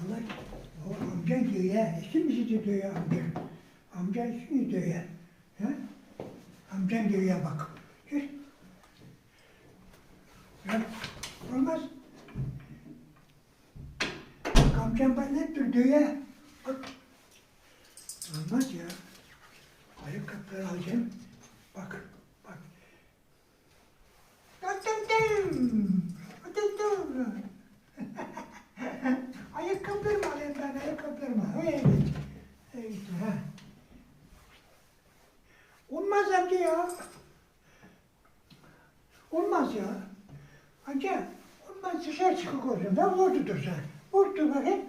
Allah o amcan diyor ya. Eski misin diyor ya amcan. Amcan ismi diyor ya. Ha? Amcan diyor ya bak. Gel. Ya, olmaz. Bak amcam bana hep diyor ya. Bak. Olmaz ya. Ayakkabıları alacağım. Bak, ayakkabılarımı. Evet. Evet, ha. Olmaz amca ya. Olmaz ya. Amca, olmaz dışarı çıkık olsun. Ben vurdu dursa. Vurdu bakayım.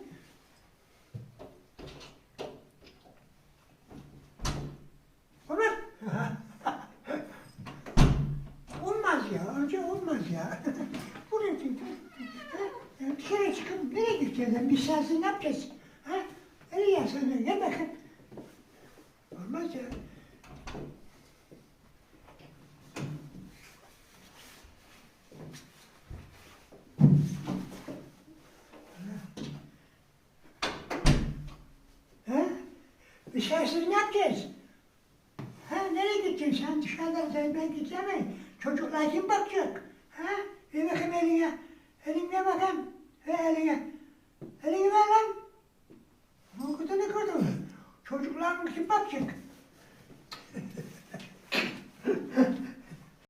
Olmaz. olmaz ya, amca olmaz ya. Buraya? Ya Dışarı çıkıp nereye gideceğiz? lan? Biz sensiz ne yapacağız? Ha? Nereye yazsana? Gel bakın. Olmaz ya. Ha? Dışarısız ne yapacağız? Ha nereye gideceksin sen dışarıdan sen ben gidemem. Çocuklar kim bakacak? Ha? Ver bakayım eline. Eline bakayım. Ver eline. Elini ver lan. Ne kadar ne kadar? Çocuklar kim bakacak?